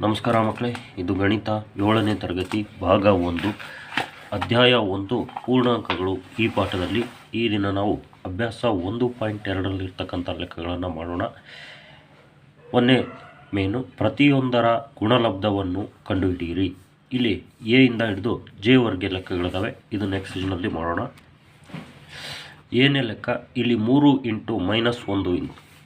ನಮಸ್ಕಾರ ಮಕ್ಕಳೇ, ಇದು ಗಣಿತ ಏಳನೇ ತರಗತಿ ಭಾಗ ಒಂದು, ಅಧ್ಯಾಯ ಒಂದು, ಪೂರ್ಣಾಂಕಗಳು. ಈ ಪಾಠದಲ್ಲಿ ಈ ದಿನ ನಾವು ಅಭ್ಯಾಸ ಒಂದು ಪಾಯಿಂಟ್ ಎರಡರಲ್ಲಿರ್ತಕ್ಕಂಥ ಲೆಕ್ಕಗಳನ್ನು ಮಾಡೋಣ. ಒಂದೇ ಮೇನು, ಪ್ರತಿಯೊಂದರ ಗುಣಲಬ್ಧವನ್ನು ಕಂಡುಹಿಡಿಯಿರಿ. ಇಲ್ಲಿ ಎ ಇಂದ ಹಿಡಿದು ಜೆ ವರ್ಗೆ ಇದು ನೆಕ್ಸ್ಟ್ ಎಕ್ಸೈಜ್ನಲ್ಲಿ ಮಾಡೋಣ. ಏನೇ ಲೆಕ್ಕ? ಇಲ್ಲಿ ಮೂರು ಇಂಟು ಮೈನಸ್ ಒಂದು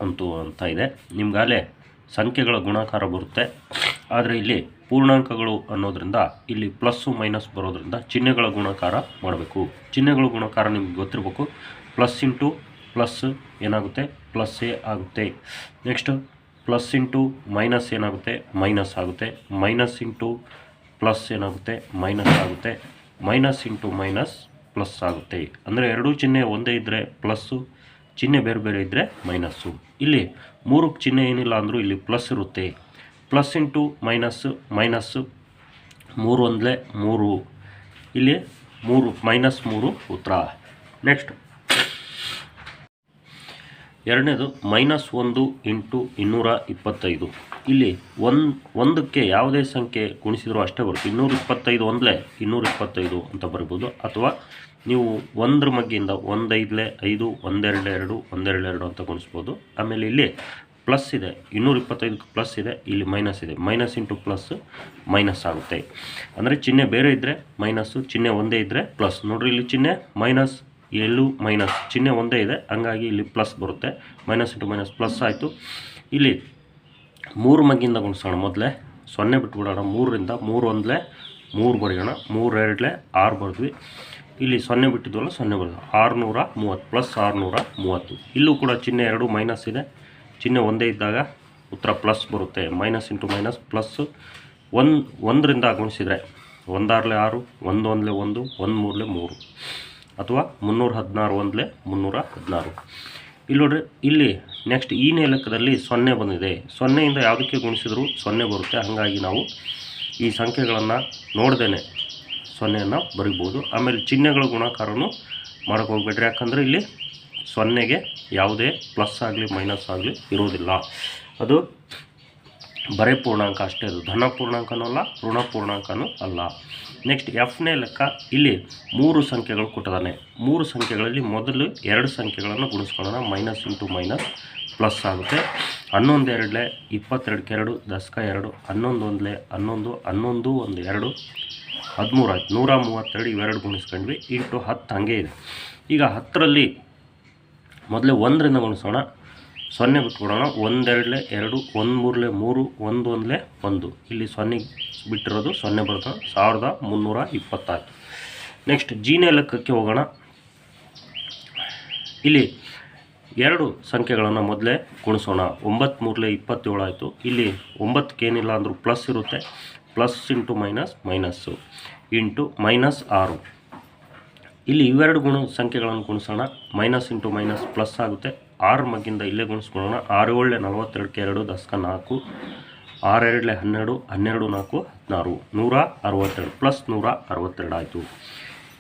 ಅಂತು ಅಂತ ಇದೆ. ನಿಮ್ಗಾಲೇ ಸಂಖ್ಯೆಗಳ ಗುಣಾಕಾರ ಬರುತ್ತೆ. ಆದರೆ ಇಲ್ಲಿ ಪೂರ್ಣಾಂಕಗಳು ಅನ್ನೋದ್ರಿಂದ ಇಲ್ಲಿ ಪ್ಲಸ್ಸು ಮೈನಸ್ ಬರೋದ್ರಿಂದ ಚಿಹ್ನೆಗಳ ಗುಣಕಾರ ಮಾಡಬೇಕು. ಚಿಹ್ನೆಗಳ ಗುಣಕಾರ ನಿಮಗೆ ಗೊತ್ತಿರಬೇಕು. ಪ್ಲಸ್ ಇಂಟು ಪ್ಲಸ್ ಏನಾಗುತ್ತೆ? ಪ್ಲಸ್ ಎ ಆಗುತ್ತೆ. ನೆಕ್ಸ್ಟ್ ಪ್ಲಸ್ ಇಂಟು ಮೈನಸ್ ಏನಾಗುತ್ತೆ? ಮೈನಸ್ ಆಗುತ್ತೆ. ಮೈನಸ್ ಇಂಟು ಪ್ಲಸ್ ಏನಾಗುತ್ತೆ? ಮೈನಸ್ ಆಗುತ್ತೆ. ಮೈನಸ್ ಇಂಟು ಮೈನಸ್ ಪ್ಲಸ್ ಆಗುತ್ತೆ. ಅಂದರೆ ಎರಡೂ ಚಿಹ್ನೆ ಒಂದೇ ಇದ್ದರೆ ಪ್ಲಸ್ಸು ಚಿಹ್ನೆ ಬೇರೆ ಬೇರೆ ಇದ್ದರೆ ಮೈನಸ್ಸು ಇಲ್ಲಿ ಮೂರು ಚಿಹ್ನೆ ಏನಿಲ್ಲ ಅಂದರೂ ಇಲ್ಲಿ ಪ್ಲಸ್ ಇರುತ್ತೆ. ಪ್ಲಸ್ ಇಂಟು ಮೈನಸ್ಸು ಮೈನಸ್ಸು ಮೂರು ಒಂದಲೇ ಮೂರು. ಇಲ್ಲಿ ಮೂರು ಮೈನಸ್ ಮೂರು ಉತ್ತರ. ನೆಕ್ಸ್ಟ್ ಎರಡನೇದು ಮೈನಸ್ ಒಂದು ಇಂಟು ಇನ್ನೂರ ಇಪ್ಪತ್ತೈದು. ಇಲ್ಲಿ ಒಂದು, ಒಂದಕ್ಕೆ ಯಾವುದೇ ಸಂಖ್ಯೆ ಗುಣಿಸಿದರೂ ಅಷ್ಟೇ ಬರುತ್ತೆ. ಇನ್ನೂರ ಇಪ್ಪತ್ತೈದು ಒಂದಲೇ ಇನ್ನೂರ ಇಪ್ಪತ್ತೈದು ಅಂತ ಬರ್ಬೋದು. ಅಥವಾ ನೀವು ಒಂದ್ರ ಮಗ್ಗಿಂದ ಒಂದೈದಲೇ ಐದು, ಒಂದೆರಡು, ಎರಡು ಒಂದೆರಡು, ಎರಡು ಅಂತ ಗುಣಿಸ್ಬೋದು. ಆಮೇಲೆ ಇಲ್ಲಿ ಪ್ಲಸ್ ಇದೆ. ಇನ್ನೂರ ಇಪ್ಪತ್ತೈದಕ್ಕೆ ಪ್ಲಸ್ ಇದೆ. ಇಲ್ಲಿ ಮೈನಸ್ ಇದೆ. ಮೈನಸ್ ಇಂಟು ಪ್ಲಸ್ ಮೈನಸ್ ಆಗುತ್ತೆ. ಅಂದರೆ ಚಿಹ್ನೆ ಬೇರೆ ಇದ್ದರೆ ಮೈನಸ್ಸು ಚಿಹ್ನೆ ಒಂದೇ ಇದ್ದರೆ ಪ್ಲಸ್ ನೋಡ್ರಿ, ಇಲ್ಲಿ ಚಿಹ್ನೆ ಮೈನಸ್ ಏಳು ಮೈನಸ್ ಚಿಹ್ನೆ ಒಂದೇ ಇದೆ. ಹಂಗಾಗಿ ಇಲ್ಲಿ ಪ್ಲಸ್ ಬರುತ್ತೆ. ಮೈನಸ್ ಇಂಟು ಮೈನಸ್ ಪ್ಲಸ್ ಆಯಿತು. ಇಲ್ಲಿ ಮೂರು ಮಗ್ಗಿಂದ ಗುಣಿಸೋಣ. ಮೊದಲೇ ಸೊನ್ನೆ ಬಿಟ್ಬಿಡೋಣ. ಮೂರರಿಂದ ಮೂರು ಒಂದಲೇ ಮೂರು ಬರೆಯೋಣ. ಮೂರು ಎರಡಲೇ ಆರು ಬರೆದ್ವಿ. ಇಲ್ಲಿ ಸೊನ್ನೆ ಬಿಟ್ಟಿದ್ವಲ್ಲ, ಸೊನ್ನೆ ಬರೆದು. ಆರುನೂರ ಮೂವತ್ತು ಪ್ಲಸ್ ಆರುನೂರ ಮೂವತ್ತು. ಇಲ್ಲೂ ಕೂಡ ಚಿಹ್ನೆ ಎರಡು ಮೈನಸ್ ಇದೆ. ಚಿಹ್ನೆ ಒಂದೇ ಇದ್ದಾಗ ಉತ್ತರ ಪ್ಲಸ್ ಬರುತ್ತೆ. ಮೈನಸ್ ಇಂಟು ಮೈನಸ್ ಪ್ಲಸ್ ಒಂದು, ಒಂದರಿಂದ ಗುಣಿಸಿದರೆ ಒಂದಾರಲೆ ಆರು, ಒಂದು ಒಂದಲೇ ಒಂದು ಒಂದು ಮೂರಲೆ ಮೂರು ಅಥವಾ ಮುನ್ನೂರ ಹದಿನಾರು ಒಂದಲೇ ಮುನ್ನೂರ ಹದಿನಾರು. ಇಲ್ಲಿ ನೋಡ್ರಿ, ಇಲ್ಲಿ ನೆಕ್ಸ್ಟ್ ಈನೇ ಲೆಕ್ಕದಲ್ಲಿ ಸೊನ್ನೆ ಬಂದಿದೆ. ಸೊನ್ನೆಯಿಂದ ಯಾವುದಕ್ಕೆ ಗುಣಿಸಿದರೂ ಸೊನ್ನೆ ಬರುತ್ತೆ. ಹಾಗಾಗಿ ನಾವು ಈ ಸಂಖ್ಯೆಗಳನ್ನು ನೋಡ್ದೇನೆ ಸೊನ್ನೆಯನ್ನು ಬರಿಬೋದು. ಆಮೇಲೆ ಚಿಹ್ನೆಗಳ ಗುಣಾಕಾರನೂ ಮಾಡೋಕೆ ಹೋಗ್ಬೇಡ್ರಿ. ಯಾಕಂದರೆ ಇಲ್ಲಿ ಸೊನ್ನೆಗೆ ಯಾವುದೇ ಪ್ಲಸ್ ಆಗಲಿ ಮೈನಸ್ ಆಗಲಿ ಇರೋದಿಲ್ಲ ಅದು ಬರೇ ಪೂರ್ಣಾಂಕ ಅಷ್ಟೇ ಅದು. ಧನ ಪೂರ್ಣಾಂಕನೂ ಅಲ್ಲ, ಋಣ ಪೂರ್ಣಾಂಕನೂ ಅಲ್ಲ. ನೆಕ್ಸ್ಟ್ ಎಫ್ನೇ ಲೆಕ್ಕ ಇಲ್ಲಿ ಮೂರು ಸಂಖ್ಯೆಗಳು ಕೊಟ್ಟಿದ್ದಾನೆ. ಮೂರು ಸಂಖ್ಯೆಗಳಲ್ಲಿ ಮೊದಲು ಎರಡು ಸಂಖ್ಯೆಗಳನ್ನು ಗುಣಿಸ್ಕೊಳ್ಳೋಣ. ಮೈನಸ್ ಇಂಟು ಮೈನಸ್ ಪ್ಲಸ್ ಆಗುತ್ತೆ. ಹನ್ನೊಂದು ಎರಡಲೆ ಇಪ್ಪತ್ತೆರಡಕ್ಕೆ ಎರಡು ದಶಕ ಎರಡು, ಹನ್ನೊಂದು ಒಂದಲೆ ಹನ್ನೊಂದು ಹನ್ನೊಂದು ಒಂದು ಎರಡು, ಹದಿಮೂರು ಆಯ್ತು. ನೂರ ಮೂವತ್ತೆರಡು ಇವೆರಡು ಗುಣಿಸ್ಕೊಂಡ್ವಿ. ಇಂಟು ಹತ್ತು ಹಾಗೆ ಇದೆ. ಈಗ ಹತ್ತರಲ್ಲಿ ಮೊದಲೇ ಒಂದರಿಂದ ಗುಣಿಸೋಣ. ಸೊನ್ನೆ ಬಿಟ್ಬಿಡೋಣ. ಒಂದೆರಡಲೆ ಎರಡು ಒಂದು ಮೂರಲೆ ಮೂರು ಒಂದು ಒಂದಲೇ ಒಂದು. ಇಲ್ಲಿ ಸೊನ್ನೆ ಬಿಟ್ಟಿರೋದು ಸೊನ್ನೆ ಬರ್ತದೆ ಸಾವಿರದ ಮುನ್ನೂರ ಇಪ್ಪತ್ತಾರು. ನೆಕ್ಸ್ಟ್ ಜೀನೇ ಲೆಕ್ಕಕ್ಕೆ ಹೋಗೋಣ. ಇಲ್ಲಿ ಎರಡು ಸಂಖ್ಯೆಗಳನ್ನು ಮೊದಲೇ ಗುಣಿಸೋಣ. ಒಂಬತ್ತು ಮೂರಲೆ ಇಪ್ಪತ್ತೇಳು ಆಯಿತು. ಇಲ್ಲಿ ಒಂಬತ್ತಕ್ಕೇನಿಲ್ಲ ಅಂದರೂ ಪ್ಲಸ್ ಇರುತ್ತೆ. Plus into minus minus into minus ಆರು. ಇಲ್ಲಿ ಇವೆರಡು ಗುಣ ಸಂಖ್ಯೆಗಳನ್ನು ಗುಣಿಸೋಣ. ಮೈನಸ್ ಇಂಟು ಮೈನಸ್ ಪ್ಲಸ್ ಆಗುತ್ತೆ. ಆರು ಮಗ್ಗಿಂದ ಇಲ್ಲೇ ಗುಣಿಸ್ಕೊಳ್ಳೋಣ. ಆರು ಏಳೆ ನಲವತ್ತೆರಡಕ್ಕೆ ಎರಡು, ದಶಕ ನಾಲ್ಕು. ಆರೆರಡಲೆ ಹನ್ನೆರಡು ಹನ್ನೆರಡು ನಾಲ್ಕು, ಹದಿನಾರು. ನೂರ ಅರವತ್ತೆರಡು, ಪ್ಲಸ್ ನೂರ ಅರವತ್ತೆರಡು ಆಯಿತು.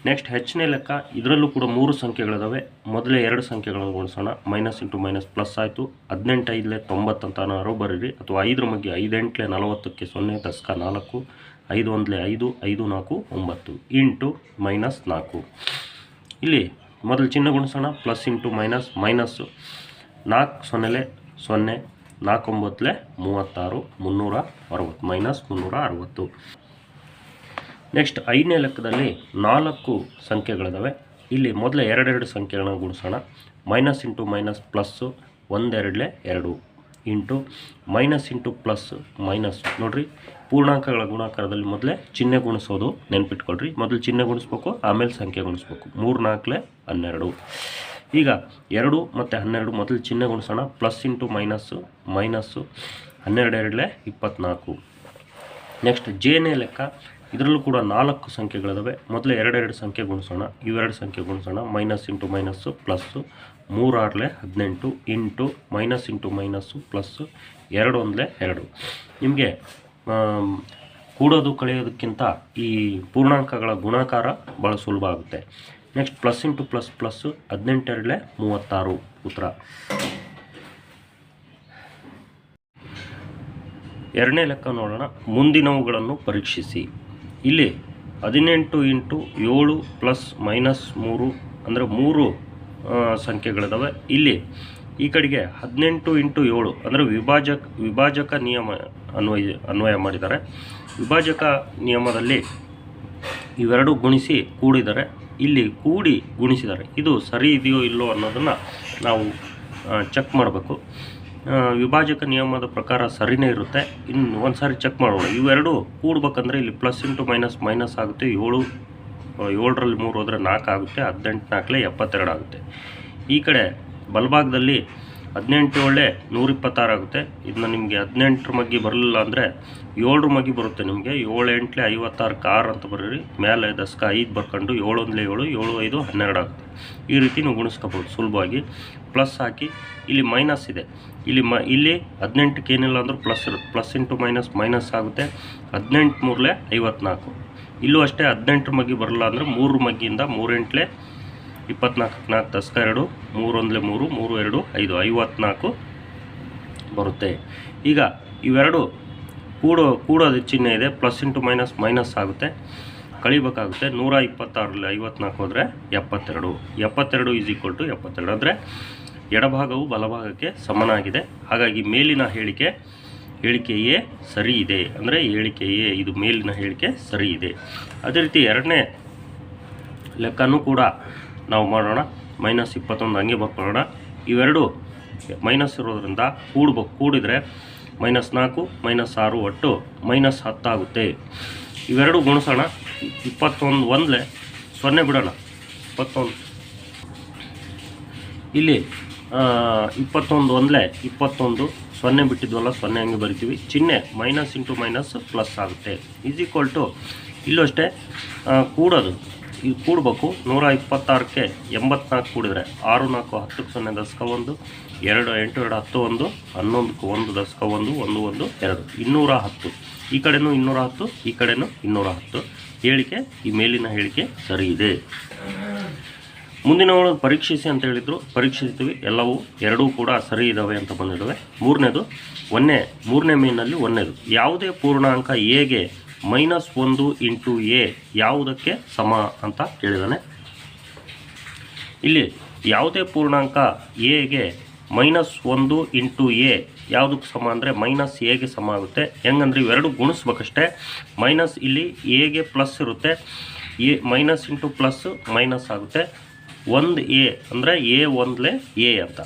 ನೆಕ್ಸ್ಟ್ ಹೆಚ್ಚನೇ ಲೆಕ್ಕ, ಇದರಲ್ಲೂ ಕೂಡ ಮೂರು ಸಂಖ್ಯೆಗಳಿದಾವೆ. ಮೊದಲೇ ಎರಡು ಸಂಖ್ಯೆಗಳನ್ನು ಗುಣಿಸೋಣ. ಮೈನಸ್ ಇಂಟು ಮೈನಸ್ ಪ್ಲಸ್ ಆಯಿತು. ಹದಿನೆಂಟು ಐದಲೇ ತೊಂಬತ್ತು ಅಂತ ಬರೀರಿ. ಅಥವಾ ಐದರ ಮಗ್ಗೆ ಐದೆಂಟಲೆ ನಲವತ್ತಕ್ಕೆ ಸೊನ್ನೆ, ದಶಕ ನಾಲ್ಕು. ಐದು ಒಂದಲೇ ಐದು ಐದು ನಾಲ್ಕು, ಒಂಬತ್ತು. ಇಂಟು ಮೈನಸ್ ನಾಲ್ಕು. ಇಲ್ಲಿ ಮೊದಲು ಚಿನ್ನ ಗುಣಿಸೋಣ ಪ್ಲಸ್ ಇಂಟು ಮೈನಸ್ ಮೈನಸ್ಸು ನಾಲ್ಕು ಸೊನ್ನೆಲೆ ಸೊನ್ನೆ, ನಾಲ್ಕೊಂಬತ್ತಲೆ ಮೂವತ್ತಾರು, ಮುನ್ನೂರ ಅರವತ್ತು ಮೈನಸ್ ಮುನ್ನೂರ ಅರವತ್ತು. ನೆಕ್ಸ್ಟ್ ಐದನೇ ಲೆಕ್ಕದಲ್ಲಿ ನಾಲ್ಕು ಸಂಖ್ಯೆಗಳಿದಾವೆ. ಇಲ್ಲಿ ಮೊದಲೇ ಎರಡೆರಡು ಸಂಖ್ಯೆಗಳನ್ನು ಗುಣಿಸೋಣ. ಮೈನಸ್ ಇಂಟು ಮೈನಸ್ ಪ್ಲಸ್ಸು ಒಂದೆರಡಲೆ ಎರಡು. Into minus into plus minus ನೋಡಿರಿ, ಪೂರ್ಣಾಂಕಗಳ ಗುಣಾಕಾರದಲ್ಲಿ ಮೊದಲೇ ಚಿಹ್ನೆ ಗುಣಿಸೋದು ನೆನ್ಪಿಟ್ಕೊಳ್ರಿ. ಮೊದಲು ಚಿಹ್ನೆ ಗುಣಿಸ್ಬೇಕು, ಆಮೇಲೆ ಸಂಖ್ಯೆ ಗುಣಿಸ್ಬೇಕು. ಮೂರು ನಾಲ್ಕಲೆ ಹನ್ನೆರಡು. ಈಗ ಎರಡು ಮತ್ತು ಹನ್ನೆರಡು ಮೊದಲು ಚಿಹ್ನೆ ಗುಣಿಸೋಣ. ಪ್ಲಸ್ ಇಂಟು ಮೈನಸ್ಸು ಮೈನಸ್ಸು ಹನ್ನೆರಡು ಎರಡಲೆ ಇಪ್ಪತ್ತ್ನಾಲ್ಕು ನೆಕ್ಸ್ಟ್ ಜೇನೇ ಲೆಕ್ಕ, ಇದರಲ್ಲೂ ಕೂಡ ನಾಲ್ಕು ಸಂಖ್ಯೆಗಳಿದಾವೆ. ಮೊದಲು ಎರಡೆರಡು ಸಂಖ್ಯೆ ಗುಣಿಸೋಣ. ಇವೆರಡು ಸಂಖ್ಯೆ ಗುಣಿಸೋಣ. ಮೈನಸ್ ಇಂಟು ಮೈನಸ್ಸು, ಪ್ಲಸ್ಸು ಮೂರಾರಲೆ ಹದಿನೆಂಟು into minus into minus, plus ಎರಡು ಒಂದಲೇ ಎರಡು. ನಿಮಗೆ ಕೂಡೋದು, ಕಳೆಯೋದಕ್ಕಿಂತ ಈ ಪೂರ್ಣಾಂಕಗಳ ಗುಣಾಕಾರ ಭಾಳ ಸುಲಭ ಆಗುತ್ತೆ. Next, plus into plus plus ಹದಿನೆಂಟೆರಡಲೆ ಮೂವತ್ತಾರು ಉತ್ತರ. ಎರಡನೇ ಲೆಕ್ಕ ನೋಡೋಣ. ಮುಂದಿನವುಗಳನ್ನು ಪರೀಕ್ಷಿಸಿ. ಇಲ್ಲಿ ಹದಿನೆಂಟು ಇಂಟು ಏಳು ಪ್ಲಸ್ ಮೈನಸ್ ಮೂರು, ಅಂದರೆ ಮೂರು ಸಂಖ್ಯೆಗಳಿದಾವೆ. ಇಲ್ಲಿ ಈ ಕಡೆಗೆ ಹದಿನೆಂಟು ಇಂಟು ಏಳು ಅಂದರೆ ವಿಭಾಜಕ ವಿಭಾಜಕ ನಿಯಮ ಅನ್ವಯ ಅನ್ವಯ ಮಾಡಿದ್ದಾರೆ. ವಿಭಾಜಕ ನಿಯಮದಲ್ಲಿ ಇವೆರಡು ಗುಣಿಸಿ ಕೂಡಿದ್ದಾರೆ ಇಲ್ಲಿ ಕೂಡಿ ಗುಣಿಸಿದ್ದಾರೆ ಇದು ಸರಿ ಇದೆಯೋ ಇಲ್ಲೋ ಅನ್ನೋದನ್ನು ನಾವು ಚೆಕ್ ಮಾಡಬೇಕು. ವಿಭಾಜಕ ನಿಯಮದ ಪ್ರಕಾರ ಸರಿನೇ ಇರುತ್ತೆ. ಇನ್ನು ಒಂದು ಸಾರಿ ಚೆಕ್ ಮಾಡೋಣ. ಇವೆರಡು ಕೂಡಬೇಕಂದ್ರೆ ಇಲ್ಲಿ ಪ್ಲಸ್ ಇಂಟು ಮೈನಸ್ ಮೈನಸ್ ಆಗುತ್ತೆ. ಏಳು ಏಳರಲ್ಲಿ ಮೂರು ಹೋದರೆ ನಾಲ್ಕು ಆಗುತ್ತೆ ಹದಿನೆಂಟು ನಾಲ್ಕಲೆ ಎಪ್ಪತ್ತೆರಡು ಆಗುತ್ತೆ. ಈ ಕಡೆ ಬಲಭಾಗದಲ್ಲಿ ಹದಿನೆಂಟು ಒಳ್ಳೆ ನೂರಿಪ್ಪತ್ತಾರು ಆಗುತ್ತೆ. ಇದನ್ನ ನಿಮಗೆ ಹದಿನೆಂಟರ ಮಗ್ಗಿ ಬರಲಿಲ್ಲ ಅಂದರೆ ಏಳರ ಮಗ್ಗಿ ಬರುತ್ತೆ ನಿಮಗೆ. ಏಳು ಎಂಟ್ಲೆ ಐವತ್ತಾರು ಕಾರ್ ಅಂತ ಬರೀರಿ. ಮೇಲೆ ದಸ್ಕ ಐದು ಬರ್ಕೊಂಡು ಏಳೊಂದ್ಲೆ ಏಳು ಏಳು ಐದು ಹನ್ನೆರಡು ಆಗುತ್ತೆ. ಈ ರೀತಿ ನೀವು ಗುಣಿಸ್ಕೋಬೋದು ಸುಲಭವಾಗಿ. ಪ್ಲಸ್ ಹಾಕಿ ಇಲ್ಲಿ ಮೈನಸ್ ಇದೆ. ಇಲ್ಲಿ ಮ, ಇಲ್ಲಿ ಹದಿನೆಂಟಕ್ಕೆ ಏನಿಲ್ಲ ಅಂದರೂ ಪ್ಲಸ್ ಇರುತ್ತೆ. ಪ್ಲಸ್ ಇಂಟು ಮೈನಸ್ ಮೈನಸ್ ಆಗುತ್ತೆ. ಹದಿನೆಂಟು ಮೂರಲೆ ಐವತ್ನಾಲ್ಕು. ಇಲ್ಲೂ ಅಷ್ಟೇ ಹದಿನೆಂಟರ ಮಗ್ಗಿ ಬರಲ್ಲ ಅಂದರೆ ಮೂರು ಮಗ್ಗಿಯಿಂದ ಮೂರೆಂಟ್ಲೆ ಇಪ್ಪತ್ನಾಲ್ಕು ನಾಲ್ಕು ದಸ್ಕ ಎರಡು, ಮೂರೊಂದಲೆ ಮೂರು ಮೂರು ಎರಡು, ಐದು, ಐವತ್ನಾಲ್ಕು ಬರುತ್ತೆ. ಈಗ ಇವೆರಡು ಕೂಡೋ ಕೂಡೋದು ಚಿಹ್ನೆ ಇದೆ, ಪ್ಲಸ್ ಇಂಟು ಮೈನಸ್ ಮೈನಸ್ ಆಗುತ್ತೆ, ಕಳಿಬೇಕಾಗುತ್ತೆ. ನೂರ ಇಪ್ಪತ್ತಾರಲ್ಲಿ ಐವತ್ನಾಲ್ಕು ಹೋದರೆ ಎಪ್ಪತ್ತೆರಡು. ಎಪ್ಪತ್ತೆರಡು ಈಸ್ ಈಕ್ವಲ್ ಟು ಎಪ್ಪತ್ತೆರಡು. ಅಂದರೆ ಎಡಭಾಗವು ಬಲಭಾಗಕ್ಕೆ ಸಮನಾಗಿದೆ. ಹಾಗಾಗಿ ಮೇಲಿನ ಹೇಳಿಕೆ ಹೇಳಿಕೆಯೇ ಸರಿ ಇದೆ. ಅಂದರೆ ಹೇಳಿಕೆಯೇ ಇದು ಮೇಲಿನ ಹೇಳಿಕೆ ಸರಿ ಇದೆ. ಅದೇ ರೀತಿ ಎರಡನೇ ಲೆಕ್ಕನೂ ಕೂಡ ನಾವು ಮಾಡೋಣ. ಮೈನಸ್ ಇಪ್ಪತ್ತೊಂದು ಹಂಗೆ ಬರ್ಕೊಳ್ಳೋಣ ಇವೆರಡು ಮೈನಸ್ ಇರೋದ್ರಿಂದ ಕೂಡ್ಬೇಕು ಕೂಡಿದರೆ ಮೈನಸ್ ನಾಲ್ಕು, ಮೈನಸ್ ಆರು ಒಟ್ಟು ಮೈನಸ್ ಹತ್ತಾಗುತ್ತೆ ಇವೆರಡು ಗುಣಿಸೋಣ. ಇಪ್ಪತ್ತೊಂದು ಒಂದಲೇ ಸೊನ್ನೆ ಬಿಡೋಣ. ಇಪ್ಪತ್ತೊಂದು. ಇಲ್ಲಿ ಇಪ್ಪತ್ತೊಂದು ಒಂದಲೇ ಇಪ್ಪತ್ತೊಂದು ಸೊನ್ನೆ ಬಿಟ್ಟಿದ್ವಲ್ಲ, ಸೊನ್ನೆ ಹಂಗೆ ಬರಿತೀವಿ. ಚಿಹ್ನೆ ಮೈನಸ್ ಇಂಟು ಮೈನಸ್ ಪ್ಲಸ್ ಆಗುತ್ತೆ. ಈಸ್ ಈಕ್ವಲ್ ಟು ಇಲ್ಲೂ ಅಷ್ಟೇ ಕೂಡೋದು. ಇದು ಕೂಡಬೇಕು. ನೂರ ಇಪ್ಪತ್ತಾರಕ್ಕೆ ಎಂಬತ್ನಾಲ್ಕು ಕೂಡಿದರೆ ಆರು ನಾಲ್ಕು ಹತ್ತಕ್ಕೆ ಸೊನ್ನೆ ದಶಕ ಒಂದು, ಎರಡು ಎಂಟು, ಎರಡು ಹತ್ತು ಒಂದು, ಹನ್ನೊಂದಕ್ಕೆ ಒಂದು ದಶಕ ಒಂದು ಒಂದು ಒಂದು, ಎರಡು. ಇನ್ನೂರ ಹತ್ತು. ಈ ಕಡೆನೂ ಇನ್ನೂರ ಹತ್ತು, ಈ ಕಡೆನೂ ಇನ್ನೂರ ಹತ್ತು. ಹೇಳಿಕೆ, ಈ ಮೇಲಿನ ಹೇಳಿಕೆ ಸರಿ ಇದೆ. ಮುಂದಿನವಳು ಪರೀಕ್ಷಿಸಿ ಅಂತ ಹೇಳಿದ್ರು. ಪರೀಕ್ಷಿಸ್ತೀವಿ ಎಲ್ಲವೂ ಎರಡೂ ಕೂಡ ಸರಿ ಇದ್ದಾವೆ ಅಂತ ಬಂದಿದ್ದಾವೆ ಮೂರನೇದು ಒಂದೇ ಮೂರನೇ ಮೇನಲ್ಲಿ ಒಂದೇದು ಯಾವುದೇ ಪೂರ್ಣಾಂಕ ಎಗೆ ಮೈನಸ್ ಒಂದು ಇಂಟು ಎ ಯಾವುದಕ್ಕೆ ಸಮ ಅಂತ ಕೇಳಿದಾನೆ. ಇಲ್ಲಿ ಯಾವುದೇ ಪೂರ್ಣಾಂಕ ಎಗೆ ಮೈನಸ್ ಒಂದು ಇಂಟು ಎ ಯಾವುದಕ್ಕೆ ಸಮ ಅಂದರೆ ಮೈನಸ್ ಎಗೆ ಸಮ ಆಗುತ್ತೆ. ಹೆಂಗಂದ್ರೆ ಇವೆರಡು ಗುಣಿಸ್ಬೇಕಷ್ಟೇ. ಮೈನಸ್ ಇಲ್ಲಿ ಎಗೆ ಪ್ಲಸ್ ಇರುತ್ತೆ. A minus into plus minus ಆಗುತ್ತೆ. ಒಂದು ಎ ಅಂದರೆ ಎ ಒಂದಲೇ ಎ ಅಂತ.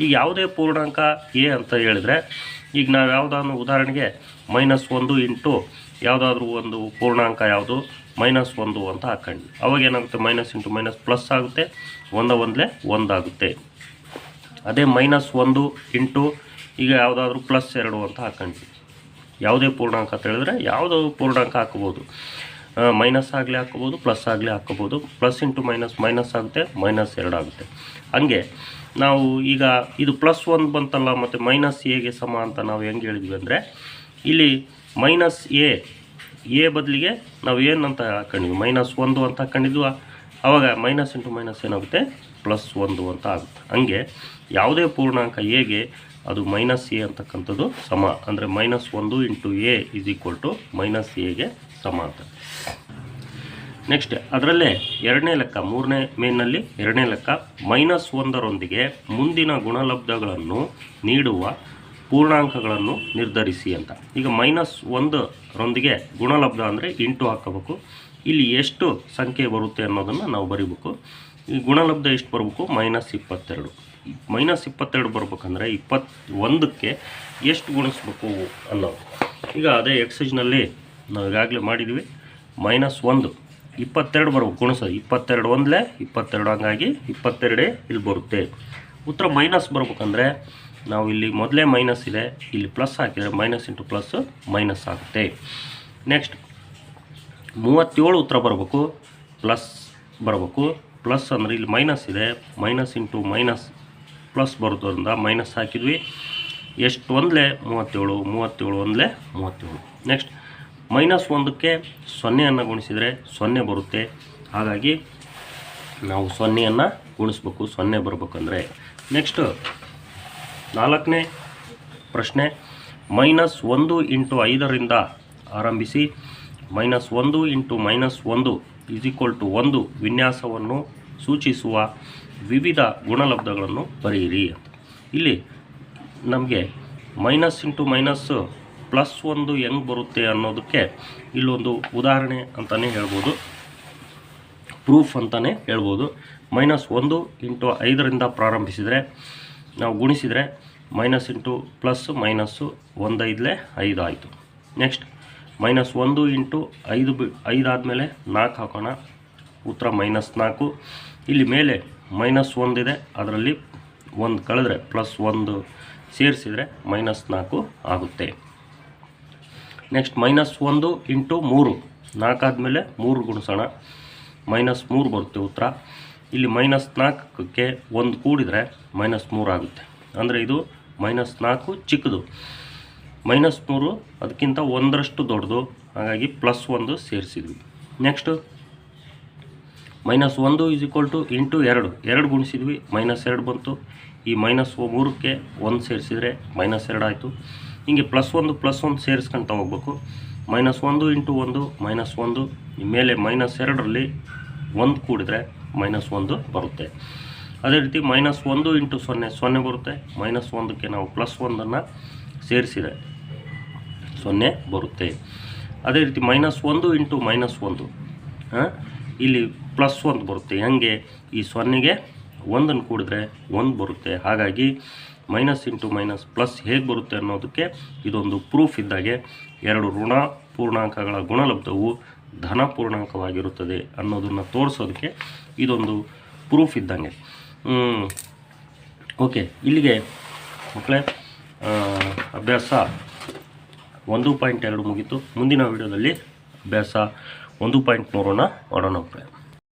ಈಗ ಯಾವುದೇ ಪೂರ್ಣಾಂಕ ಎ ಅಂತ ಹೇಳಿದ್ರೆ, ಈಗ ನಾವು ಯಾವುದಾದ್ರು ಉದಾಹರಣೆಗೆ ಮೈನಸ್ ಒಂದು ಇಂಟು ಯಾವುದಾದ್ರೂ ಒಂದು ಪೂರ್ಣಾಂಕ ಯಾವುದು, ಮೈನಸ್ ಒಂದು ಅಂತ ಹಾಕ್ಕೊಂಡು ಅವಾಗ ಏನಾಗುತ್ತೆ? ಮೈನಸ್ ಇಂಟು ಮೈನಸ್ ಪ್ಲಸ್ ಆಗುತ್ತೆ, ಒಂದ ಒಂದಲೇ ಒಂದಾಗುತ್ತೆ ಅದೇ ಮೈನಸ್ ಒಂದು ಇಂಟು ಈಗ ಯಾವುದಾದ್ರೂ ಪ್ಲಸ್ ಎರಡು ಅಂತ ಹಾಕ್ಕೊಂಡ್ವಿ ಯಾವುದೇ ಪೂರ್ಣಾಂಕ ಅಂತ ಹೇಳಿದ್ರೆ ಯಾವುದೋ ಪೂರ್ಣಾಂಕ ಹಾಕ್ಬೋದು ಮೈನಸ್ ಆಗಲಿ ಹಾಕ್ಬೋದು ಪ್ಲಸ್ ಆಗಲಿ ಹಾಕ್ಬೋದು ಪ್ಲಸ್ ಇಂಟು ಮೈನಸ್ ಮೈನಸ್ ಆಗುತ್ತೆ, ಮೈನಸ್ ಎರಡು ಆಗುತ್ತೆ. ಹಂಗೆ ನಾವು ಈಗ ಇದು ಪ್ಲಸ್ ಒಂದು ಬಂತಲ್ಲ, ಮತ್ತು ಮೈನಸ್ ಎಗೆ ಸಮ ಅಂತ ನಾವು ಹೆಂಗೆ ಹೇಳಿದ್ವಿ ಅಂದರೆ, ಇಲ್ಲಿ ಮೈನಸ್ ಎ ಎ ಬದಲಿಗೆ ನಾವು ಏನಂತ ಹಾಕೊಂಡಿದ್ವಿ ಮೈನಸ್ ಒಂದು ಅಂತ ಹಾಕೊಂಡಿದ್ವ. ಆವಾಗ ಮೈನಸ್ ಇಂಟು ಮೈನಸ್ ಏನಾಗುತ್ತೆ? ಪ್ಲಸ್ ಒಂದು ಅಂತ ಆಗುತ್ತೆ. ಹಂಗೆ ಯಾವುದೇ ಪೂರ್ಣಾಂಕ ಎಗೆ ಅದು ಮೈನಸ್ ಎ ಅಂತಕ್ಕಂಥದ್ದು ಸಮ. ಅಂದರೆ ಮೈನಸ್ ಒಂದು into a is equal to minus ಎಗೆ ಸಮ ಅಂತ. ನೆಕ್ಸ್ಟ್ ಅದರಲ್ಲೇ ಎರಡನೇ ಲೆಕ್ಕ, ಮೂರನೇ ಮೇನಲ್ಲಿ ಎರಡನೇ ಲೆಕ್ಕ, ಮೈನಸ್ ಒಂದರೊಂದಿಗೆ ಮುಂದಿನ ಗುಣಲಬ್ಧಗಳನ್ನು ನೀಡುವ ಪೂರ್ಣಾಂಕಗಳನ್ನು ನಿರ್ಧರಿಸಿ ಅಂತ. ಈಗ ಮೈನಸ್ ಒಂದರೊಂದಿಗೆ ಗುಣಲಬ್ಧ ಅಂದರೆ ಇಂಟು ಹಾಕಬೇಕು. ಇಲ್ಲಿ ಎಷ್ಟು ಸಂಖ್ಯೆ ಬರುತ್ತೆ ಅನ್ನೋದನ್ನು ನಾವು ಬರಿಬೇಕು. ಈ ಗುಣಲಬ್ಧ ಎಷ್ಟು ಬರಬೇಕು? ಮೈನಸ್ ಇಪ್ಪತ್ತೆರಡು. ಮೈನಸ್ ಇಪ್ಪತ್ತೆರಡು ಬರ್ಬೇಕಂದ್ರೆ ಇಪ್ಪತ್ ಒಂದಕ್ಕೆ ಎಷ್ಟು ಗುಣಿಸ್ಬೇಕು ಅನ್ನೋದು. ಈಗ ಅದೇ ಎಕ್ಸೈಜ್ನಲ್ಲಿ ನಾವು ಈಗಾಗಲೇ ಮಾಡಿದ್ವಿ. ಮೈನಸ್ ಒಂದು. ಇಪ್ಪತ್ತೆರಡು ಬರ್ಬೇಕು ಗುಣಿಸೋದು ಇಪ್ಪತ್ತೆರಡು ಒಂದಲೇ, ಇಪ್ಪತ್ತೆರಡು ಹಂಗಾಗಿ ಇಪ್ಪತ್ತೆರಡೇ ಇಲ್ಲಿ ಬರುತ್ತೆ. ಉತ್ತರ ಮೈನಸ್ ಬರ್ಬೇಕಂದ್ರೆ ನಾವು ಇಲ್ಲಿ ಮೊದಲೇ ಮೈನಸ್ ಇದೆ, ಇಲ್ಲಿ ಪ್ಲಸ್ ಹಾಕಿದರೆ ಮೈನಸ್ ಇಂಟು ಪ್ಲಸ್ ಮೈನಸ್ ಆಗುತ್ತೆ. ನೆಕ್ಸ್ಟ್ ಮೂವತ್ತೇಳು ಉತ್ತರ ಬರಬೇಕು ಪ್ಲಸ್ ಬರಬೇಕು. ಪ್ಲಸ್ ಅಂದರೆ ಇಲ್ಲಿ ಮೈನಸ್ ಇದೆ ಮೈನಸ್ ಇಂಟು ಮೈನಸ್ ಪ್ಲಸ್ ಬರೋದ್ರಿಂದ ಮೈನಸ್ ಹಾಕಿದ್ವಿ. ಎಷ್ಟು ಒಂದಲೇ ಮೂವತ್ತೇಳು ಮೂವತ್ತೇಳು ಒಂದಲೇ ಮೂವತ್ತೇಳು. ನೆಕ್ಸ್ಟ್ ಮೈನಸ್ ಒಂದಕ್ಕೆ ಸೊನ್ನೆಯನ್ನು ಗುಣಿಸಿದರೆ ಸೊನ್ನೆ ಬರುತ್ತೆ. ಹಾಗಾಗಿ ನಾವು ಸೊನ್ನೆಯನ್ನು ಗುಣಿಸ್ಬೇಕು, ಸೊನ್ನೆ ಬರಬೇಕಂದ್ರೆ. ನೆಕ್ಸ್ಟು ನಾಲ್ಕನೇ ಪ್ರಶ್ನೆ, ಮೈನಸ್ ಒಂದು ಇಂಟು ಐದರಿಂದ ಆರಂಭಿಸಿ, ಮೈನಸ್ ಒಂದು ಇಂಟು ಮೈನಸ್ ಒಂದು ಇಸ್ ಈಕ್ವಲ್ ಟು ಒಂದು ವಿನ್ಯಾಸವನ್ನು ಸೂಚಿಸುವ ವಿವಿಧ ಗುಣಲಬ್ಧಗಳನ್ನು ಬರೆಯಿರಿ. ಇಲ್ಲಿ ನಮಗೆ ಮೈನಸ್ ಇಂಟು ಮೈನಸ್ ಪ್ಲಸ್ ಒಂದು ಹೆಂಗೆ ಬರುತ್ತೆ ಅನ್ನೋದಕ್ಕೆ ಇಲ್ಲೊಂದು ಉದಾಹರಣೆ ಅಂತಲೇ ಹೇಳ್ಬೋದು. ಪ್ರೂಫ್ ಅಂತಲೇ ಹೇಳ್ಬೋದು. ಮೈನಸ್ ಒಂದು ಇಂಟು ಐದರಿಂದ ಪ್ರಾರಂಭಿಸಿದರೆ, ನಾವು ಗುಣಿಸಿದರೆ ಮೈನಸ್ ಇಂಟು ಪ್ಲಸ್ ಮೈನಸ್ಸು ಒಂದೈದಲೇ ಐದು ಆಯಿತು ನೆಕ್ಸ್ಟ್, ಮೈನಸ್ ಒಂದು ಇಂಟು ಐದು ಬಿ ಐದಾದಮೇಲೆ ನಾಲ್ಕು ಹಾಕೋಣ. ಉತ್ತರ ಮೈನಸ್ ನಾಲ್ಕು. ಇಲ್ಲಿ ಮೇಲೆ ಮೈನಸ್ ಒಂದಿದೆ. ಅದರಲ್ಲಿ ಒಂದು ಕಳೆದ್ರೆ ಪ್ಲಸ್ ಒಂದು ಸೇರಿಸಿದರೆ ಮೈನಸ್ ನಾಲ್ಕು ಆಗುತ್ತೆ. ನೆಕ್ಸ್ಟ್, ಮೈನಸ್ ಒಂದು ಇಂಟು ಮೂರು. ನಾಲ್ಕಾದಮೇಲೆ ಮೂರು ಗುಣಿಸೋಣ. ಮೈನಸ್ ಮೂರು ಬರುತ್ತೆ ಉತ್ತರ. ಇಲ್ಲಿ ಮೈನಸ್ ನಾಲ್ಕಕ್ಕೆ ಒಂದು ಕೂಡಿದರೆ ಮೈನಸ್ ಮೂರು ಆಗುತ್ತೆ. ಅಂದರೆ ಇದು ಮೈನಸ್ ನಾಲ್ಕು ಚಿಕ್ಕದು. ಮೈನಸ್ ಮೂರು, ಅದಕ್ಕಿಂತ ಒಂದರಷ್ಟು ದೊಡ್ಡದು. ಹಾಗಾಗಿ ಪ್ಲಸ್ ಒಂದು ಸೇರಿಸಿದ್ವಿ. ನೆಕ್ಸ್ಟು. ಮೈನಸ್ ಒಂದು ಈಸ್ ಈಕ್ವಲ್ ಟು ಇಂಟು ಎರಡು. ಎರಡು ಗುಣಿಸಿದ್ವಿ, ಮೈನಸ್ ಎರಡು ಬಂತು. ಈ ಮೈನಸ್ ಮೂರಕ್ಕೆ ಒಂದು ಸೇರಿಸಿದರೆ ಮೈನಸ್ ಎರಡು ಆಯಿತು. ಹೀಗೆ ಪ್ಲಸ್ ಒಂದು ಪ್ಲಸ್ ಒಂದು ಸೇರಿಸ್ಕೊಂತ ಹೋಗ್ಬೇಕು. ಮೈನಸ್ ಒಂದು ಇಂಟು ಒಂದು, ಮೈನಸ್ ಒಂದು. ಮೇಲೆ ಮೈನಸ್ ಎರಡರಲ್ಲಿ ಒಂದು ಕೂಡಿದ್ರೆ ಮೈನಸ್ ಒಂದು ಬರುತ್ತೆ. ಅದೇ ರೀತಿ ಮೈನಸ್ ಒಂದು ಇಂಟು ಸೊನ್ನೆ. ಸೊನ್ನೆ ಬರುತ್ತೆ. ಮೈನಸ್ ಒಂದಕ್ಕೆ ನಾವು ಪ್ಲಸ್ ಒಂದನ್ನು ಸೇರಿಸಿದೆ ಸೊನ್ನೆ ಬರುತ್ತೆ. ಅದೇ ರೀತಿ ಮೈನಸ್ ಒಂದು ಇಂಟು ಮೈನಸ್ ಒಂದು. ಇಲ್ಲಿ ಪ್ಲಸ್ ಒಂದು ಬರುತ್ತೆ. ಹೆಂಗೆ? ಈ ಸೊನ್ನೆಗೆ ಒಂದನ್ನು ಕೂಡಿದ್ರೆ ಒಂದು ಬರುತ್ತೆ. ಹಾಗಾಗಿ ಮೈನಸ್ ಇಂಟು ಮೈನಸ್ ಪ್ಲಸ್ ಹೇಗೆ ಬರುತ್ತೆ ಅನ್ನೋದಕ್ಕೆ ಇದೊಂದು ಪ್ರೂಫ್ ಇದ್ದಾಗೆ ಎರಡು ಋಣ ಪೂರ್ಣಾಂಕಗಳ ಗುಣಲಬ್ಧವು ಧನ ಪೂರ್ಣಾಂಕವಾಗಿರುತ್ತದೆ ಅನ್ನೋದನ್ನು ತೋರಿಸೋದಕ್ಕೆ ಇದೊಂದು ಪ್ರೂಫ್ ಇದ್ದಂಗೆ. ಓಕೆ, ಇಲ್ಲಿಗೆ ಮಕ್ಕಳೇ ಅಭ್ಯಾಸ ಒಂದು ಪಾಯಿಂಟ್ ಎರಡು ಮುಗೀತು. ಮುಂದಿನ ವಿಡಿಯೋದಲ್ಲಿ ಅಭ್ಯಾಸ ಒಂದು ಪಾಯಿಂಟ್ ಮೂರನ್ನು ಮಾಡೋಣ ಮಕ್ಕಳೇ